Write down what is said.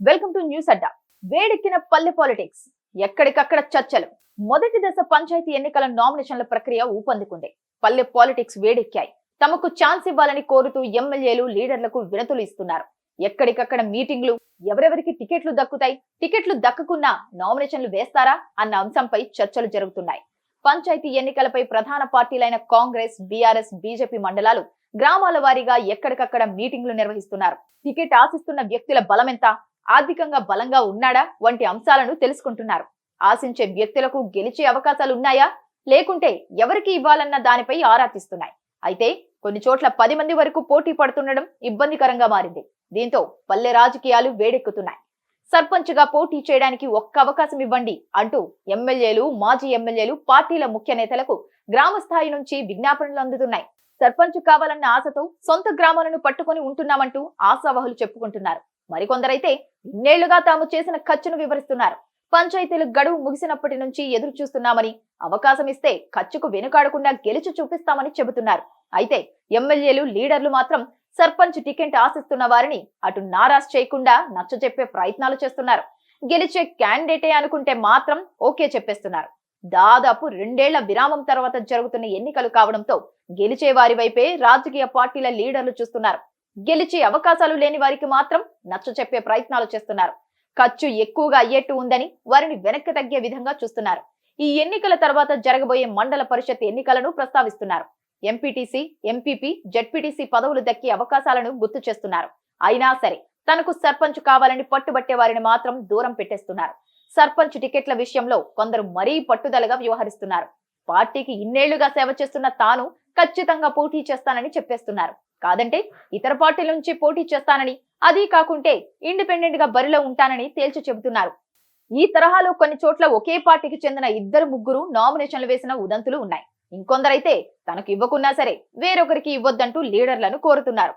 Welcome to news అడ్డా వేడెక్కిన పల్లె politics ఎక్కడికక్కడ చర్చలు. మొదటి దశ పంచాయతీ ఎన్నికల నామినేషన్ల ప్రక్రియ ఊపందుకుంది. పల్లె పాలిటిక్స్ వేడెక్కాయి. తమకు ఛాన్స్ ఇవ్వాలని కోరుతూ ఎమ్మెల్యేలు లీడర్లకు వినతులు ఇస్తున్నారు. ఎక్కడికక్కడ మీటింగ్లు ఎవరెవరికి టికెట్లు దక్కుతాయి టికెట్లు దక్కకున్నా నామినేషన్లు వేస్తారా అన్న అంశంపై చర్చలు జరుగుతున్నాయి. పంచాయతీ ఎన్నికలపై ప్రధాన పార్టీలైన కాంగ్రెస్ బీఆర్ఎస్ బీజేపీ మండలాలు గ్రామాల వారీగా ఎక్కడికక్కడ మీటింగ్లు నిర్వహిస్తున్నారు. టికెట్ ఆశిస్తున్న వ్యక్తుల బలమెంత? ఆర్థికంగా బలంగా ఉన్నాడా? వంటి అంశాలను తెలుసుకుంటున్నారు. ఆశించే వ్యక్తులకు గెలిచే అవకాశాలు ఉన్నాయా లేకుంటే ఎవరికి ఇవ్వాలన్న దానిపై ఆరా తీస్తున్నాయి అయితే కొన్ని చోట్ల పది మంది వరకు పోటీ పడుతుండడం ఇబ్బందికరంగా మారింది. దీంతో పల్లె రాజకీయాలు వేడెక్కుతున్నాయి. సర్పంచ్గా పోటీ చేయడానికి ఒక్క అవకాశం ఇవ్వండి అంటూ ఎమ్మెల్యేలు మాజీ ఎమ్మెల్యేలు పార్టీల ముఖ్య నేతలకు గ్రామ స్థాయి నుంచి విజ్ఞాపనలు అందుతున్నాయి. సర్పంచ్ కావాలన్న ఆశతో సొంత గ్రామాలను పట్టుకొని ఉంటున్నామంటూ ఆశావహులు చెప్పుకుంటున్నారు. మరికొందరైతే ఇన్నేళ్ళుగా తాము చేసిన ఖర్చును వివరిస్తున్నారు. పంచాయతీలు గడువు ముగిసినప్పటి నుంచి ఎదురు చూస్తున్నామని అవకాశం ఇస్తే ఖర్చుకు వెనుకాడకుండా గెలిచి చూపిస్తామని చెబుతున్నారు. అయితే ఎమ్మెల్యేలు లీడర్లు మాత్రం సర్పంచ్ టికెట్ ఆశిస్తున్న వారిని అటు నారాజ్ చేయకుండా నచ్చజెప్పే ప్రయత్నాలు చేస్తున్నారు. గెలిచే క్యాండిడేటే అనుకుంటే మాత్రం ఓకే చెప్పేస్తున్నారు. దాదాపు రెండేళ్ళ విరామం తర్వాత జరుగుతున్న ఎన్నికలు కావడంతో గెలిచే వారి వైపే రాజకీయ పార్టీల లీడర్లు చూస్తున్నారు. గెలిచే అవకాశాలు లేని వారికి మాత్రం నచ్చ చెప్పే ప్రయత్నాలు చేస్తున్నారు. ఖర్చు ఎక్కువగా అయ్యేట్టు ఉందని వారిని వెనక్కి తగ్గే విధంగా చూస్తున్నారు. ఈ ఎన్నికల తర్వాత జరగబోయే మండల పరిషత్ ఎన్నికలను ప్రస్తావిస్తున్నారు. ఎంపీటీసీ ఎంపీపీ జడ్పీటీసీ పదవులు దక్కే అవకాశాలను గుర్తు చేస్తున్నారు. అయినా సరే తనకు సర్పంచ్ కావాలని పట్టుబట్టే వారిని మాత్రం దూరం పెట్టేస్తున్నారు. సర్పంచ్ టికెట్ల విషయంలో కొందరు మరీ పట్టుదలగా వ్యవహరిస్తున్నారు. పార్టీకి ఇన్నేళ్ళుగా సేవ చేస్తున్న తాను ఖచ్చితంగా పోటీ చేస్తానని చెప్పేస్తున్నారు. కాదంటే ఇతర పార్టీల నుంచి పోటీ చేస్తానని అది కాకుంటే ఇండిపెండెంట్గా బరిలో ఉంటానని తేల్చి చెబుతున్నారు. ఈ తరహాలో కొన్ని చోట్ల ఒకే పార్టీకి చెందిన ఇద్దరు ముగ్గురు నామినేషన్లు వేసిన ఉదంతులు ఉన్నాయి. ఇంకొందరైతే తనకు ఇవ్వకున్నా సరే వేరొకరికి ఇవ్వొద్దంటూ లీడర్లను కోరుతున్నారు.